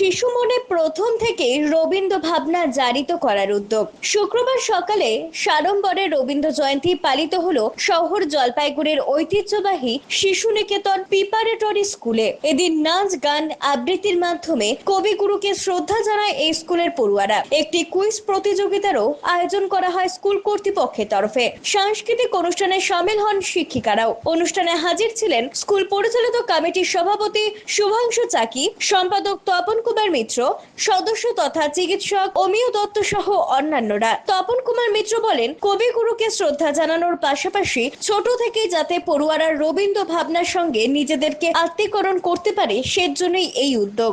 শিশু মনে প্রথম থেকে রবীন্দ্র ভাবনা জারিত করার উদ্যোগ। শুক্রবার সকালে সাড়ম্বরে রবীন্দ্র জয়ন্তী পালিত হল শহর জলপাইগুড়ির ঐতিহ্যবাহী শিশু নিকেতন প্রিপারেটরি স্কুলে। এদিন নাচ, গান, আবৃত্তির মাধ্যমে কবিগুরুকে শ্রদ্ধা জানায় এই স্কুলের পড়ুয়ারা। একটি কুইজ প্রতিযোগিতারও আয়োজন করা হয় স্কুল কর্তৃপক্ষের তরফে। সাংস্কৃতিক অনুষ্ঠানে সামিল হন শিক্ষিকারাও। অনুষ্ঠানে হাজির ছিলেন স্কুল পরিচালিত কমিটির সভাপতি শুভাংশু চাকি, সম্পাদক তপন কুমার মিত্র, সদস্য তথা চিকিৎসক অমিয় দত্ত সহ অন্যান্যরা। তপন কুমার মিত্র বলেন, কবিগুরুকে শ্রদ্ধা জানানোর পাশাপাশি ছোট থেকেই যাতে পড়ুয়ারা রবীন্দ্র ভাবনার সঙ্গে নিজেদেরকে আত্মীকরণ করতে পারে, সেজন্যই এই উদ্যোগ।